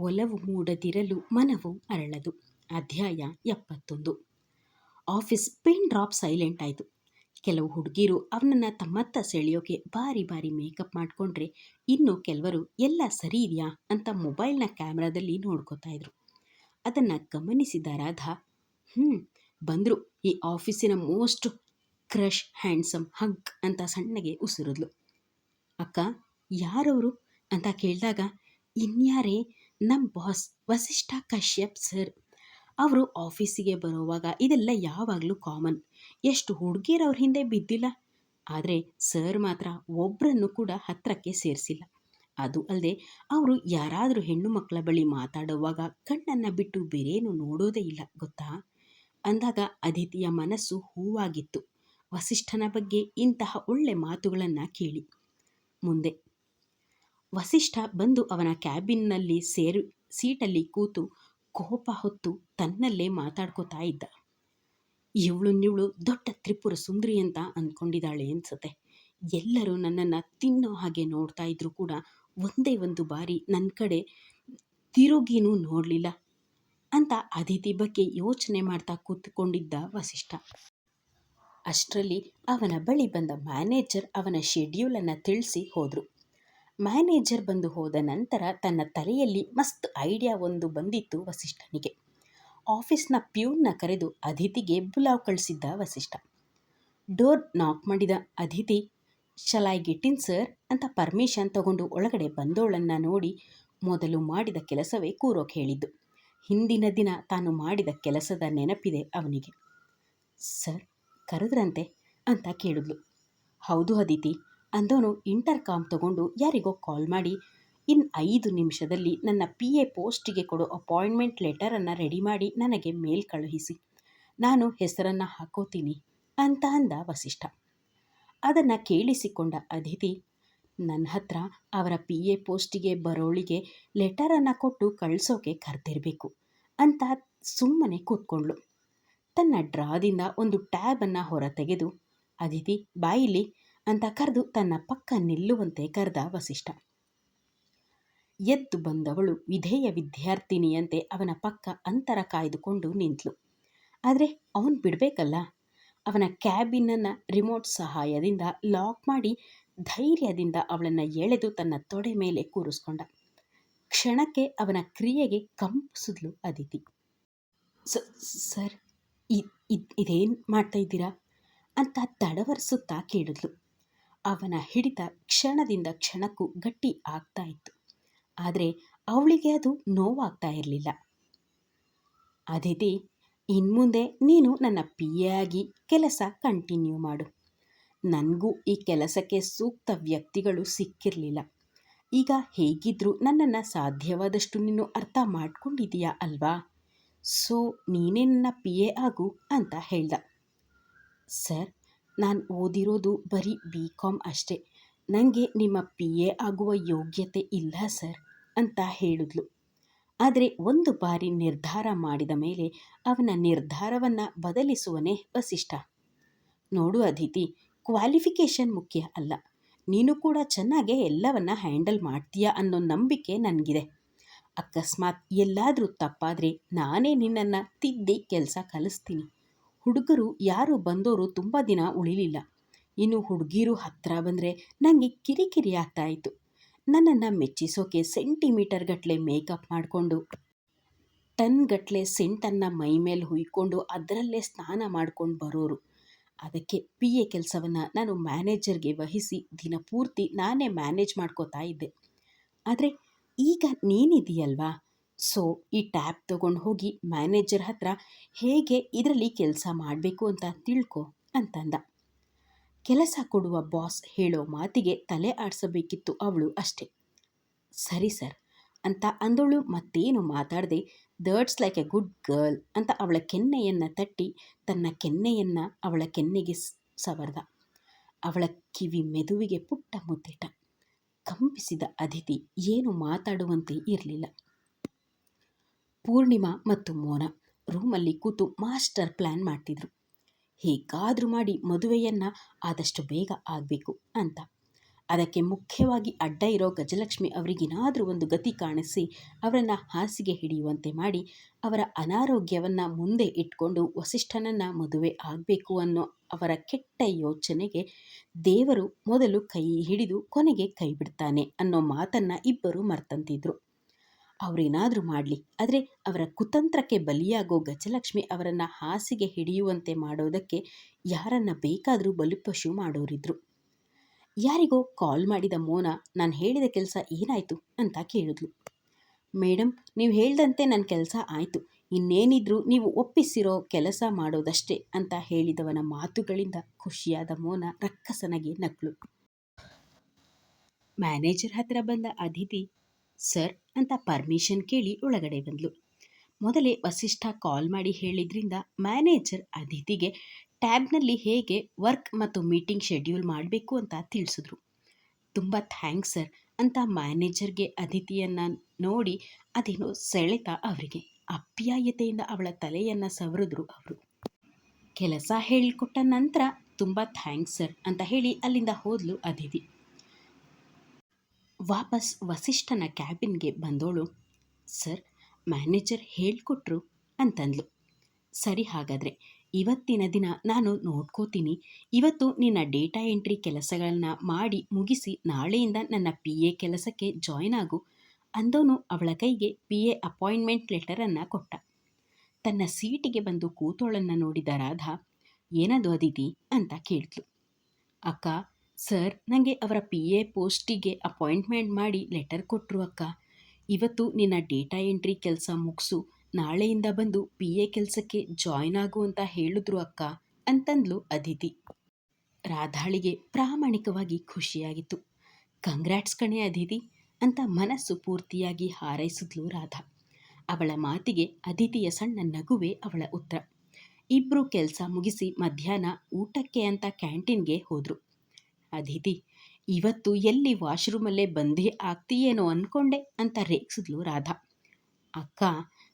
ಒಲವು ಮೂಡದಿರಲು ಮನವು ಅರಳದು. ಅಧ್ಯಾಯ ಎಪ್ಪತ್ತೊಂದು. ಆಫೀಸ್ ಪಿನ್ ಡ್ರಾಪ್ ಸೈಲೆಂಟ್ ಆಯಿತು. ಕೆಲವು ಹುಡುಗಿರು ಅವನನ್ನು ತಮ್ಮತ್ತ ಸೆಳೆಯೋಕೆ ಬಾರಿ ಬಾರಿ ಮೇಕಪ್ ಮಾಡಿಕೊಂಡ್ರೆ ಇನ್ನು ಕೆಲವರು, ಎಲ್ಲ ಸರಿ ಇದೆಯಾ? ಅಂತ ಮೊಬೈಲ್ನ ಕ್ಯಾಮ್ರಾದಲ್ಲಿ ನೋಡ್ಕೋತಾ ಇದ್ರು. ಅದನ್ನು ಗಮನಿಸಿದ ರಾಧಾ ಹ್ಞೂ ಬಂದರು. ಈ ಆಫೀಸಿನ ಮೋಸ್ಟ್ ಕ್ರಶ್ ಹ್ಯಾಂಡ್ಸಮ್ ಹಗ್ ಅಂತ ಸಣ್ಣಗೆ ಉಸಿರಿದ್ಲು. ಅಕ್ಕ, ಯಾರವರು? ಅಂತ ಕೇಳಿದಾಗ, ಇನ್ಯಾರೇ? ನಮ್ಮ ಬಾಸ್ ವಸಿಷ್ಠ ಕಶ್ಯಪ್ ಸರ್ ಅವರು ಆಫೀಸಿಗೆ ಬರೋವಾಗ ಇದೆಲ್ಲ ಯಾವಾಗಲೂ ಕಾಮನ್ ಎಷ್ಟು ಹುಡುಗಿರು ಅವ್ರ ಹಿಂದೆ ಬಿದ್ದಿಲ್ಲ. ಆದರೆ ಸರ್ ಮಾತ್ರ ಒಬ್ಬರನ್ನು ಕೂಡ ಹತ್ತಿರಕ್ಕೆ ಸೇರಿಸಿಲ್ಲ. ಅದು ಅಲ್ಲದೆ ಅವರು ಯಾರಾದರೂ ಹೆಣ್ಣು ಮಕ್ಕಳ ಬಳಿ ಮಾತಾಡುವಾಗ ಕಣ್ಣನ್ನು ಬಿಟ್ಟು ಬೇರೇನು ನೋಡೋದೇ ಇಲ್ಲ, ಗೊತ್ತಾ? ಅಂದಾಗ ಅದಿತಿಯ ಮನಸ್ಸು ಹೂವಾಗಿತ್ತು. ವಸಿಷ್ಠನ ಬಗ್ಗೆ ಇಂತಹ ಒಳ್ಳೆ ಮಾತುಗಳನ್ನು ಕೇಳಿ. ಮುಂದೆ ವಸಿಷ್ಠ ಬಂದು ಅವನ ಕ್ಯಾಬಿನ್ನಲ್ಲಿ ಸೇರು, ಸೀಟಲ್ಲಿ ಕೂತು ಕೋಪ ಹೊತ್ತು ತನ್ನಲ್ಲೇ ಮಾತಾಡ್ಕೋತಾ ಇದ್ದ. ಇವಳು ದೊಡ್ಡ ತ್ರಿಪುರ ಸುಂದರಿ ಅಂತ ಅಂದ್ಕೊಂಡಿದ್ದಾಳೆ ಅನ್ಸುತ್ತೆ. ಎಲ್ಲರೂ ನನ್ನನ್ನು ತಿನ್ನೋ ಹಾಗೆ ನೋಡ್ತಾ ಇದ್ರು ಕೂಡ ಒಂದೇ ಒಂದು ಬಾರಿ ನನ್ನ ಕಡೆ ತಿರುಗಿನೂ ನೋಡಲಿಲ್ಲ ಅಂತ ಅದಿತಿ ಬಗ್ಗೆ ಯೋಚನೆ ಮಾಡ್ತಾ ಕೂತ್ಕೊಂಡಿದ್ದ ವಸಿಷ್ಠ. ಅಷ್ಟರಲ್ಲಿ ಅವನ ಬಳಿ ಬಂದ ಮ್ಯಾನೇಜರ್ ಅವನ ಶೆಡ್ಯೂಲನ್ನು ತಿಳಿಸಿ ಹೋದರು. ಮ್ಯಾನೇಜರ್ ಬಂದು ಹೋದ ನಂತರ ತನ್ನ ತಲೆಯಲ್ಲಿ ಮಸ್ತ್ ಐಡಿಯಾ ಒಂದು ಬಂದಿತ್ತು ವಸಿಷ್ಠನಿಗೆ. ಆಫೀಸ್ನ ಪ್ಯೂನ್ನ ಕರೆದು ಅದಿತಿಗೆ ಬುಲಾವ್ ಕಳಿಸಿದ್ದ ವಸಿಷ್ಠ. ಡೋರ್ ನಾಕ್ ಮಾಡಿದ Aditi shall I get in sir? ಅಂತ ಪರ್ಮಿಷನ್ ತಗೊಂಡು ಒಳಗಡೆ ಬಂದೋಳನ್ನು ನೋಡಿ ಮೊದಲು ಮಾಡಿದ ಕೆಲಸವೇ ಕೂರೋಕೆ ಹೇಳಿದ್ದು. ಹಿಂದಿನ ದಿನ ತಾನು ಮಾಡಿದ ಕೆಲಸದ ನೆನಪಿದೆ ಅವನಿಗೆ. ಸರ್, ಕರೆದ್ರಂತೆ? ಅಂತ ಕೇಳಿದ್ಲು. ಹೌದು ಅದಿತಿ ಅಂದವನು ಇಂಟರ್ ಕಾಮ್ ತಗೊಂಡು ಯಾರಿಗೋ ಕಾಲ್ ಮಾಡಿ ಇನ್ನು ಐದು ನಿಮಿಷದಲ್ಲಿ ನನ್ನ ಪಿ ಎ ಪೋಸ್ಟಿಗೆ ಕೊಡೋ ಅಪಾಯಿಂಟ್ಮೆಂಟ್ ಲೆಟರನ್ನು ರೆಡಿ ಮಾಡಿ ನನಗೆ ಮೇಲ್ ಕಳುಹಿಸಿ. ನಾನು ಹೆಸರನ್ನು ಹಾಕೋತೀನಿ ಅಂತ ಅಂದ ವಸಿಷ್ಠ. ಅದನ್ನು ಕೇಳಿಸಿಕೊಂಡ ಅದಿತಿ ನನ್ನ ಹತ್ರ ಅವರ ಪಿ ಎ ಪೋಸ್ಟಿಗೆ ಬರೋಳಿಗೆ ಲೆಟರನ್ನು ಕೊಟ್ಟು ಕಳಿಸೋಕೆ ಕರೆದಿರಬೇಕು ಅಂತ ಸುಮ್ಮನೆ ಕೂತ್ಕೊಂಡ್ಳು. ತನ್ನ ಡ್ರಾದಿಂದ ಒಂದು ಟ್ಯಾಬನ್ನು ಹೊರತೆಗೆದು ಅದಿತಿ ಬಾಯಿಲಿ ಅಂತ ಕರೆದು ತನ್ನ ಪಕ್ಕ ನಿಲ್ಲುವಂತೆ ಕರೆದ ವಸಿಷ್ಠ. ಎದ್ದು ಬಂದವಳು ವಿಧೇಯ ವಿದ್ಯಾರ್ಥಿನಿಯಂತೆ ಅವನ ಪಕ್ಕ ಅಂತರ ಕಾಯ್ದುಕೊಂಡು ನಿಂತಳು ಆದರೆ ಅವನು ಬಿಡಬೇಕಲ್ಲ? ಅವನ ಕ್ಯಾಬಿನನ್ನು ರಿಮೋಟ್ ಸಹಾಯದಿಂದ ಲಾಕ್ ಮಾಡಿ ಧೈರ್ಯದಿಂದ ಅವಳನ್ನು ಎಳೆದು ತನ್ನ ತೊಡೆ ಮೇಲೆ ಕೂರಿಸ್ಕೊಂಡ. ಕ್ಷಣಕ್ಕೆ ಅವನ ಕ್ರಿಯೆಗೆ ಕಂಪಿಸಿದ್ಲು ಅದಿತಿ. ಸರ್ ಇದೇನು ಮಾಡ್ತಾ ಇದ್ದೀರಾ? ಅಂತ ತಡವರಿಸುತ್ತಾ ಕೇಳಿದ್ಲು. ಅವನ ಹಿಡಿತ ಕ್ಷಣದಿಂದ ಕ್ಷಣಕ್ಕೂ ಗಟ್ಟಿ ಆಗ್ತಾ ಇತ್ತು. ಆದರೆ ಅವಳಿಗೆ ಅದು ನೋವಾಗ್ತಾ ಇರಲಿಲ್ಲ. ಅದಿತಿ, ಇನ್ಮುಂದೆ ನೀನು ನನ್ನ ಪಿ ಆಗಿ ಕೆಲಸ ಕಂಟಿನ್ಯೂ ಮಾಡು. ನನಗೂ ಈ ಕೆಲಸಕ್ಕೆ ಸೂಕ್ತ ವ್ಯಕ್ತಿಗಳು ಸಿಕ್ಕಿರಲಿಲ್ಲ. ಈಗ ಹೇಗಿದ್ದರೂ ನನ್ನನ್ನು ಸಾಧ್ಯವಾದಷ್ಟು ನೀನು ಅರ್ಥ ಮಾಡ್ಕೊಂಡಿದೀಯಾ ಅಲ್ವಾ? ಸೊ, ನೀನೇ ನನ್ನ ಪಿ ಆಗು ಅಂತ ಹೇಳ್ದ. ಸರ್ ನಾನು ಓದಿರೋದು ಬರೀ ಬಿ ಕಾಮ್ ಅಷ್ಟೇ. ನನಗೆ ನಿಮ್ಮ ಪಿ ಎ ಆಗುವ ಯೋಗ್ಯತೆ ಇಲ್ಲ, ಸರ್, ಅಂತ ಹೇಳಿದ್ಲು. ಆದರೆ ಒಂದು ಬಾರಿ ನಿರ್ಧಾರ ಮಾಡಿದ ಮೇಲೆ ಅವನ ನಿರ್ಧಾರವನ್ನು ಬದಲಿಸುವನೇ ವಸಿಷ್ಠ. ನೋಡು ಅದಿತಿ ಕ್ವಾಲಿಫಿಕೇಷನ್ ಮುಖ್ಯ ಅಲ್ಲ. ನೀನು ಕೂಡ ಚೆನ್ನಾಗೇ ಎಲ್ಲವನ್ನ ಹ್ಯಾಂಡಲ್ ಮಾಡ್ತೀಯಾ ಅನ್ನೋ ನಂಬಿಕೆ ನನಗಿದೆ. ಅಕಸ್ಮಾತ್ ಎಲ್ಲಾದರೂ ತಪ್ಪಾದರೆ ನಾನೇ ನಿನ್ನನ್ನು ತಿದ್ದಿ ಕೆಲಸ ಕಲಿಸ್ತೀನಿ. ಹುಡುಗರು ಯಾರು ಬಂದೋರು ತುಂಬ ದಿನ ಉಳಿಲಿಲ್ಲ. ಇನ್ನು ಹುಡುಗೀರು ಹತ್ತಿರ ಬಂದರೆ ನನಗೆ ಕಿರಿಕಿರಿ ಆಗ್ತಾ ಇತ್ತು. ನನ್ನನ್ನು ಮೆಚ್ಚಿಸೋಕೆ ಸೆಂಟಿಮೀಟರ್ ಗಟ್ಟಲೆ ಮೇಕಪ್ ಮಾಡಿಕೊಂಡು, ಟನ್ ಗಟ್ಟಲೆ ಸೆಂಟನ್ನು ಮೈ ಮೇಲೆ ಹುಯ್ಕೊಂಡು ಅದರಲ್ಲೇ ಸ್ನಾನ ಮಾಡ್ಕೊಂಡು ಬರೋರು. ಅದಕ್ಕೆ ಪಿ ಎ ಕೆಲಸವನ್ನು ನಾನು ಮ್ಯಾನೇಜರ್ಗೆ ವಹಿಸಿ ದಿನಪೂರ್ತಿ ನಾನೇ ಮ್ಯಾನೇಜ್ ಮಾಡ್ಕೋತಾ ಇದ್ದೆ. ಆದರೆ ಈಗ ನೀನಿದೆಯಲ್ವಾ ಸೊ, ಈ ಟ್ಯಾಬ್ ತೊಗೊಂಡು ಹೋಗಿ ಮ್ಯಾನೇಜರ್ ಹತ್ರ ಹೇಗೆ ಇದರಲ್ಲಿ ಕೆಲಸ ಮಾಡಬೇಕು ಅಂತ ತಿಳ್ಕೊ ಅಂತಂದ. ಕೆಲಸ ಕೊಡುವ ಬಾಸ್ ಹೇಳೋ ಮಾತಿಗೆ ತಲೆ ಆಡಿಸಬೇಕಿತ್ತು ಅವಳು ಅಷ್ಟೆ. ಸರಿ ಸರ್, ಅಂತ ಅಂದಳು ಮತ್ತೇನು ಮಾತಾಡದೆ ದರ್ಡ್ಸ್ ಲೈಕ್ ಎ ಗುಡ್ ಗರ್ಲ್ ಅಂತ ಅವಳ ಕೆನ್ನೆಯನ್ನು ತಟ್ಟಿ ತನ್ನ ಕೆನ್ನೆಯನ್ನು ಅವಳ ಕೆನ್ನೆಗೆ ಸವರ್ದ. ಅವಳ ಕಿವಿ ಮೆದುವಿಗೆ ಪುಟ್ಟ ಮುತ್ತಿಟ್ಟ ಕಂಪಿಸಿದ ಅದಿತಿ ಏನು ಮಾತಾಡುವಂತೆ ಇರಲಿಲ್ಲ. ಪೂರ್ಣಿಮಾ ಮತ್ತು ಮೋನ ರೂಮಲ್ಲಿ ಕೂತು ಮಾಸ್ಟರ್ ಪ್ಲ್ಯಾನ್ ಮಾಡ್ತಿದ್ರು. ಹೇಗಾದರೂ ಮಾಡಿ ಮದುವೆಯನ್ನು ಆದಷ್ಟು ಬೇಗ ಆಗಬೇಕು ಅಂತ. ಅದಕ್ಕೆ ಮುಖ್ಯವಾಗಿ ಅಡ್ಡ ಇರೋ ಗಜಲಕ್ಷ್ಮಿ ಅವರಿಗೇನಾದರೂ ಒಂದು ಗತಿ ಕಾಣಿಸಿ ಅವರನ್ನು ಹಾಸಿಗೆ ಹಿಡಿಯುವಂತೆ ಮಾಡಿ ಅವರ ಅನಾರೋಗ್ಯವನ್ನು ಮುಂದೆ ಇಟ್ಕೊಂಡು ವಸಿಷ್ಠನನ್ನು ಮದುವೆ ಆಗಬೇಕು ಅನ್ನೋ ಅವರ ಕೆಟ್ಟ ಯೋಚನೆಗೆ ದೇವರು ಮೊದಲು ಕೈ ಹಿಡಿದು ಕೊನೆಗೆ ಕೈ ಬಿಡ್ತಾನೆ ಅನ್ನೋ ಮಾತನ್ನು ಇಬ್ಬರು ಮರ್ತಂತಿದ್ರು. ಅವರೇನಾದರೂ ಮಾಡಲಿ. ಆದರೆ ಅವರ ಕುತಂತ್ರಕ್ಕೆ ಬಲಿಯಾಗೋ ಗಜಲಕ್ಷ್ಮಿ ಅವರನ್ನು ಹಾಸಿಗೆ ಹಿಡಿಯುವಂತೆ ಮಾಡೋದಕ್ಕೆ ಯಾರನ್ನು ಬೇಕಾದರೂ ಬಲಿಪಶು ಮಾಡೋರಿದ್ರು. ಯಾರಿಗೋ ಕಾಲ್ ಮಾಡಿದ ಮೋನ, ನಾನು ಹೇಳಿದ ಕೆಲಸ ಏನಾಯಿತು? ಅಂತ ಕೇಳಿದ್ಲು. ಮೇಡಮ್ ನೀವು ಹೇಳ್ದಂತೆ ನನ್ನ ಕೆಲಸ ಆಯಿತು. ಇನ್ನೇನಿದ್ರೂ ನೀವು ಒಪ್ಪಿಸಿರೋ ಕೆಲಸ ಮಾಡೋದಷ್ಟೇ, ಅಂತ ಹೇಳಿದವನ ಮಾತುಗಳಿಂದ ಖುಷಿಯಾದ ಮೋನ ರಕ್ಕಸನಗೆ ನಕ್ಳು. ಮ್ಯಾನೇಜರ್ ಹತ್ರ ಬಂದ ಅದಿತಿ ಸರ್ ಅಂತ ಪರ್ಮಿಷನ್ ಕೇಳಿ ಒಳಗಡೆ ಬಂದಳು ಮೊದಲೇ ವಸಿಷ್ಠ ಕಾಲ್ ಮಾಡಿ ಹೇಳಿದ್ರಿಂದ ಮ್ಯಾನೇಜರ್ ಅದಿತಿಗೆ ಟ್ಯಾಬ್ನಲ್ಲಿ ಹೇಗೆ ವರ್ಕ್ ಮತ್ತು ಮೀಟಿಂಗ್ ಶೆಡ್ಯೂಲ್ ಮಾಡಬೇಕು ಅಂತ ತಿಳಿಸಿದ್ರು. ತುಂಬ ಥ್ಯಾಂಕ್ಸ್ ಸರ್ ಅಂತ ಮ್ಯಾನೇಜರ್ಗೆ ಅದಿತಿಯನ್ನು ನೋಡಿ ಅದೇನೋ ಸೆಳೆತ ಅವರಿಗೆ. ಅಪ್ಯಾಯತೆಯಿಂದ ಅವಳ ತಲೆಯನ್ನು ಸವರಿದ್ರು ಅವರು. ಕೆಲಸ ಹೇಳಿಕೊಟ್ಟ ನಂತರ ತುಂಬ ಥ್ಯಾಂಕ್ಸ್ ಸರ್ ಅಂತ ಹೇಳಿ ಅಲ್ಲಿಂದ ಹೋದ್ಲು ಅದಿತಿ ವಾಪಸ್ ವಸಿಷ್ಠನ ಕ್ಯಾಬಿನ್ಗೆ ಬಂದೋಳು. ಸರ್, ಮ್ಯಾನೇಜರ್ ಹೇಳಿಕೊಟ್ರು ಅಂತಂದ್ಲು. ಸರಿ ಹಾಗಾದರೆ, ಇವತ್ತಿನ ದಿನ ನಾನು ನೋಡ್ಕೋತೀನಿ. ಇವತ್ತು ನಿನ್ನ ಡೇಟಾ ಎಂಟ್ರಿ ಕೆಲಸಗಳನ್ನ ಮಾಡಿ ಮುಗಿಸಿ ನಾಳೆಯಿಂದ ನನ್ನ ಪಿ ಎ ಕೆಲಸಕ್ಕೆ ಜಾಯ್ನ್ ಆಗು ಅಂದವನು ಅವಳ ಕೈಗೆ ಪಿ ಎ ಅಪಾಯಿಂಟ್ಮೆಂಟ್ ಲೆಟರನ್ನು ಕೊಟ್ಟ. ತನ್ನ ಸೀಟಿಗೆ ಬಂದು ಕೂತೋಳನ್ನು ನೋಡಿದ ರಾಧಾ, ಏನದು ಅದಿತಿ? ಅಂತ ಕೇಳಿದ್ಲು ಅಕ್ಕ ಸರ್ ನನಗೆ ಅವರ ಪಿ ಎ ಪೋಸ್ಟಿಗೆ ಅಪಾಯಿಂಟ್ಮೆಂಟ್ ಮಾಡಿ ಲೆಟರ್ ಕೊಟ್ಟರು ಅಕ್ಕ. ಇವತ್ತು ನಿನ್ನ ಡೇಟಾ ಎಂಟ್ರಿ ಕೆಲಸ ಮುಗಿಸು. ನಾಳೆಯಿಂದ ಬಂದು ಪಿ ಎ ಕೆಲಸಕ್ಕೆ ಜಾಯ್ನ್ ಆಗು ಅಂತ ಹೇಳಿದ್ರು ಅಕ್ಕ, ಅಂತಂದ್ಲು ಅದಿತಿ. ರಾಧಾಳಿಗೆ ಪ್ರಾಮಾಣಿಕವಾಗಿ ಖುಷಿಯಾಗಿತ್ತು. ಕಂಗ್ರಾಟ್ಸ್ ಕಣೆ ಅದಿತಿ ಅಂತ ಮನಸ್ಸು ಪೂರ್ತಿಯಾಗಿ ಹಾರೈಸಿದ್ಲು ರಾಧಾ. ಅವಳ ಮಾತಿಗೆ ಅದಿತಿಯ ಸಣ್ಣ ನಗುವೆ ಅವಳ ಉತ್ತರ. ಇಬ್ಬರು ಕೆಲಸ ಮುಗಿಸಿ ಮಧ್ಯಾಹ್ನ ಊಟಕ್ಕೆ ಅಂತ ಕ್ಯಾಂಟೀನ್ಗೆ ಹೋದರು. ಅದಿತಿ, ಇವತ್ತು ಎಲ್ಲಿ ವಾಶ್ರೂಮಲ್ಲೇ ಬಂದೇ ಆಗ್ತೀಯೇನೋ ಅಂದ್ಕೊಂಡೆ ಅಂತ ರೇಗಿಸಿದ್ಲು ರಾಧಾ. ಅಕ್ಕ,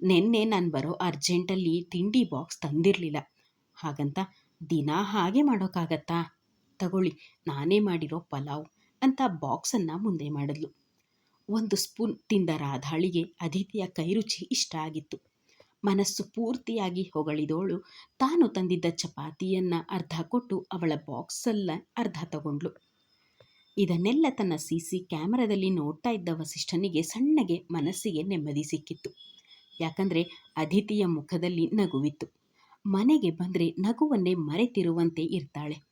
ನಿನ್ನೆ ನಾನು ಬರೋ ಅರ್ಜೆಂಟಲ್ಲಿ ತಿಂಡಿ ಬಾಕ್ಸ್ ತಂದಿರಲಿಲ್ಲ. ಹಾಗಂತ ದಿನ ಹಾಗೆ ಮಾಡೋಕ್ಕಾಗತ್ತಾ ತಗೊಳ್ಳಿ, ನಾನೇ ಮಾಡಿರೋ ಪಲಾವ್ ಅಂತ ಬಾಕ್ಸನ್ನು ಮುಂದೆ ಮಾಡಿದ್ಲು. ಒಂದು ಸ್ಪೂನ್ ತಿಂದ ರಾಧಾಳಿಗೆ ಅದಿತಿಯ ಕೈರುಚಿ ಇಷ್ಟ ಆಗಿತ್ತು. ಮನಸ್ಸು ಪೂರ್ತಿಯಾಗಿ ಹೊಗಳಿದೋಳು. ತಾನು ತಂದಿದ್ದ ಚಪಾತಿಯನ್ನು ಅರ್ಧ ಕೊಟ್ಟು ಅವಳ ಬಾಕ್ಸಲ್ಲ ಅರ್ಧ ತಗೊಂಡ್ಳು. ಇದನ್ನೆಲ್ಲ ತನ್ನ ಸಿ ಸಿ ಕ್ಯಾಮರಾದಲ್ಲಿ ನೋಡ್ತಾ ಇದ್ದ ವಸಿಷ್ಠನಿಗೆ ಸಣ್ಣಗೆ ಮನಸ್ಸಿಗೆ ನೆಮ್ಮದಿ ಸಿಕ್ಕಿತ್ತು. ಯಾಕಂದರೆ ಅದಿತಿಯ ಮುಖದಲ್ಲಿ ನಗುವಿತ್ತು. ಮನೆಗೆ ಬಂದರೆ ನಗುವನ್ನೇ ಮರೆತಿರುವಂತೆ ಇರ್ತಾಳೆ.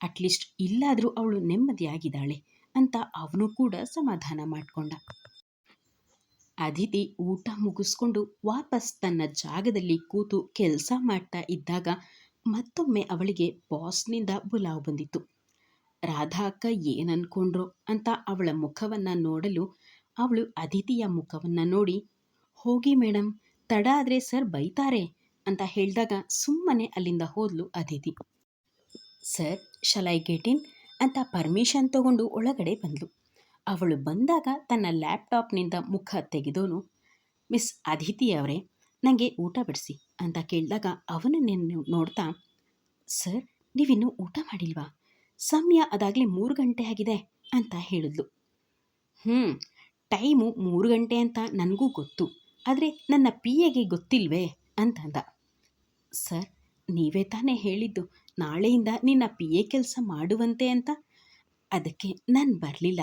ಅಟ್ಲೀಸ್ಟ್ ಇಲ್ಲಾದರೂ ಅವಳು ನೆಮ್ಮದಿಯಾಗಿದ್ದಾಳೆ ಅಂತ ಅವನು ಕೂಡ ಸಮಾಧಾನ ಮಾಡಿಕೊಂಡ. ಅದಿತಿ ಊಟ ಮುಗಿಸ್ಕೊಂಡು ವಾಪಸ್ ತನ್ನ ಜಾಗದಲ್ಲಿ ಕೂತು ಕೆಲಸ ಮಾಡ್ತಾ ಇದ್ದಾಗ ಮತ್ತೊಮ್ಮೆ ಅವಳಿಗೆ ಬಾಸ್ನಿಂದ ಬುಲಾವ್ ಬಂದಿತ್ತು. ರಾಧಾ ಅಕ್ಕ ಏನನ್ಕೊಂಡ್ರೋ ಅಂತ ಅವಳ ಮುಖವನ್ನು ನೋಡಲು ಅವಳು ಅದಿತಿಯ ಮುಖವನ್ನು ನೋಡಿ, ಹೋಗಿ ಮೇಡಮ್ ತಡ ಆದರೆ ಸರ್ ಬೈತಾರೆ ಅಂತ ಹೇಳಿದಾಗ ಸುಮ್ಮನೆ ಅಲ್ಲಿಂದ ಹೋದ್ಲು ಅದಿತಿ. ಸರ್ ಶಲೈ ಗೇಟಿನ್ ಅಂತ ಪರ್ಮಿಷನ್ ತಗೊಂಡು ಒಳಗಡೆ ಬಂದ್ಲು. ಅವಳು ಬಂದಾಗ ತನ್ನ ಲ್ಯಾಪ್ಟಾಪ್ನಿಂದ ಮುಖ ತೆಗೆದೋನು, ಮಿಸ್ ಅದಿತಿ ಅವರೇ ನನಗೆ ಊಟ ಬಿಡಿಸಿ ಅಂತ ಕೇಳಿದಾಗ ಅವನನ್ನೇನು ನೋಡ್ತಾ, ಸರ್, ನೀವಿನ್ನು ಊಟ ಮಾಡಿಲ್ವಾ? ಸಮಯ ಅದಾಗಲೇ ಮೂರು ಗಂಟೆ ಆಗಿದೆ ಅಂತ ಹೇಳಿದ್ಲು. ಹ್ಞೂ ಟೈಮು ಮೂರು ಗಂಟೆ ಅಂತ ನನಗೂ ಗೊತ್ತು, ಆದರೆ ನನ್ನ ಪಿ ಎಗೆ ಗೊತ್ತಿಲ್ವೇ? ಅಂತಂದ. ಸರ್, ನೀವೇ ತಾನೇ ಹೇಳಿದ್ದು, ನಾಳೆಯಿಂದ ನಿನ್ನ ಪಿ ಎ ಕೆಲಸ ಮಾಡುವಂತೆ ಅಂತ, ಅದಕ್ಕೆ ನಾನು ಬರಲಿಲ್ಲ.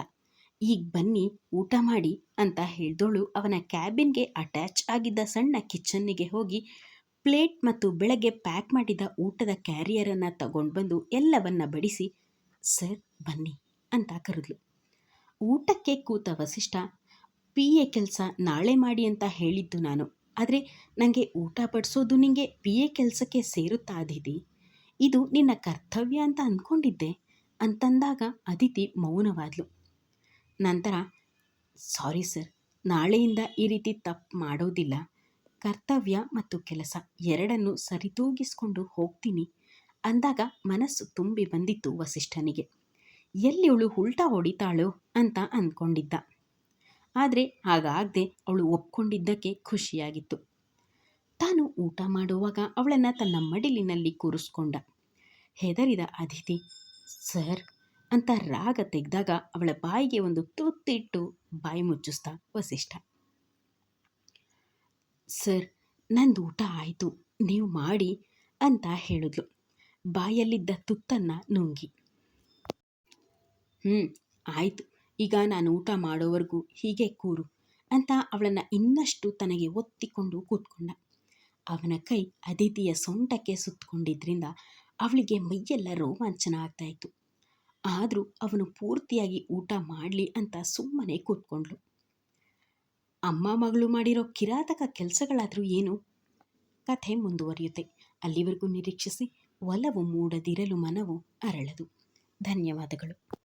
ಈಗ ಬನ್ನಿ, ಊಟ ಮಾಡಿ ಅಂತ ಹೇಳಿದೋಳು. ಅವನ ಕ್ಯಾಬಿನ್ಗೆ ಅಟ್ಯಾಚ್ ಆಗಿದ್ದ ಸಣ್ಣ ಕಿಚನ್ನಿಗೆ ಹೋಗಿ ಪ್ಲೇಟ್ ಮತ್ತು ಬೆಳಗ್ಗೆ ಪ್ಯಾಕ್ ಮಾಡಿದ ಊಟದ ಕ್ಯಾರಿಯರನ್ನು ತಗೊಂಡು ಬಂದು ಎಲ್ಲವನ್ನ ಬಡಿಸಿ, ಸರ್, ಬನ್ನಿ ಅಂತ ಕರೆದ್ಲು. ಊಟಕ್ಕೆ ಕೂತ ವಸಿಷ್ಠ, ಪಿ ಎ ಕೆಲಸ ನಾಳೆ ಮಾಡಿ ಅಂತ ಹೇಳಿದ್ದು ನಾನು. ಆದರೆ ನನಗೆ ಊಟ ಬಡಿಸೋದು ನಿಮಗೆ ಪಿ ಎ ಕೆಲಸಕ್ಕೆ ಸೇರುತ್ತಾ ಅದಿತಿ ಇದು ನಿನ್ನ ಕರ್ತವ್ಯ ಅಂತ ಅಂದ್ಕೊಂಡಿದ್ದೆ ಅಂತಂದಾಗ ಅದಿತಿ ಮೌನವಾದ್ಲು. ನಂತರ, ಸಾರಿ ಸರ್, ನಾಳೆಯಿಂದ ಈ ರೀತಿ ತಪ್ಪು ಮಾಡೋದಿಲ್ಲ. ಕರ್ತವ್ಯ ಮತ್ತು ಕೆಲಸ ಎರಡನ್ನು ಸರಿದೂಗಿಸಿಕೊಂಡು ಹೋಗ್ತೀನಿ. ಅಂದಾಗ ಮನಸ್ಸು ತುಂಬಿ ಬಂದಿತ್ತು ವಸಿಷ್ಠನಿಗೆ. ಎಲ್ಲಿ ಅವಳು ಉಲ್ಟಾ ಹೊಡಿತಾಳೋ ಅಂತ ಅಂದ್ಕೊಂಡಿದ್ದ. ಆದರೆ ಹಾಗಾಗದೆ ಅವಳು ಒಪ್ಕೊಂಡಿದ್ದಕ್ಕೆ ಖುಷಿಯಾಗಿತ್ತು. ತಾನು ಊಟ ಮಾಡುವಾಗ ಅವಳನ್ನು ತನ್ನ ಮಡಿಲಿನಲ್ಲಿ ಕೂರಿಸ್ಕೊಂಡ. ಹೆದರಿದ ಅತಿಥಿ, ಸರ್ ಅಂತ ರಾಗ ತೆಗೆದಾಗ ಅವಳ ಬಾಯಿಗೆ ಒಂದು ತುತ್ತಿಟ್ಟು ಬಾಯಿ ಮುಚ್ಚಿಸ್ತಾ ವಸಿಷ್ಠ. ಸರ್, ನಂದು ಊಟ ಆಯಿತು, ನೀವು ಮಾಡಿ ಅಂತ ಹೇಳಿದ್ಲು. ಬಾಯಲ್ಲಿದ್ದ ತುತ್ತನ್ನು ನುಂಗಿ. ಹ್ಞೂ ಆಯಿತು, ಈಗ ನಾನು ಊಟ ಮಾಡೋವರೆಗೂ ಹೀಗೆ ಕೂರು ಅಂತ ಅವಳನ್ನು ಇನ್ನಷ್ಟು ತನಗೆ ಒತ್ತಿಕೊಂಡು ಕೂತ್ಕೊಂಡ. ಅವನ ಕೈ ಅದಿತಿಯ ಸೊಂಟಕ್ಕೆ ಸುತ್ತಕೊಂಡಿದ್ರಿಂದ ಅವಳಿಗೆ ಮೈಯೆಲ್ಲ ರೋಮಾಂಚನ ಆಗ್ತಾಯಿತ್ತು ಆದರೂ ಅವನು ಪೂರ್ತಿಯಾಗಿ ಊಟ ಮಾಡಲಿ ಅಂತ ಸುಮ್ಮನೆ ಕೂತ್ಕೊಂಡ್ಳು ಅಮ್ಮ ಮಗಳು ಮಾಡಿರೋ ಕಿರಾತಕ ಕೆಲಸಗಳಾದರೂ ಏನು? ಕಥೆ ಮುಂದುವರಿಯುತ್ತೆ. ಅಲ್ಲಿವರೆಗೂ ನಿರೀಕ್ಷಿಸಿ ಒಲವು ಮೂಡದಿರಲು ಮನವು ಅರಳದು. ಧನ್ಯವಾದಗಳು.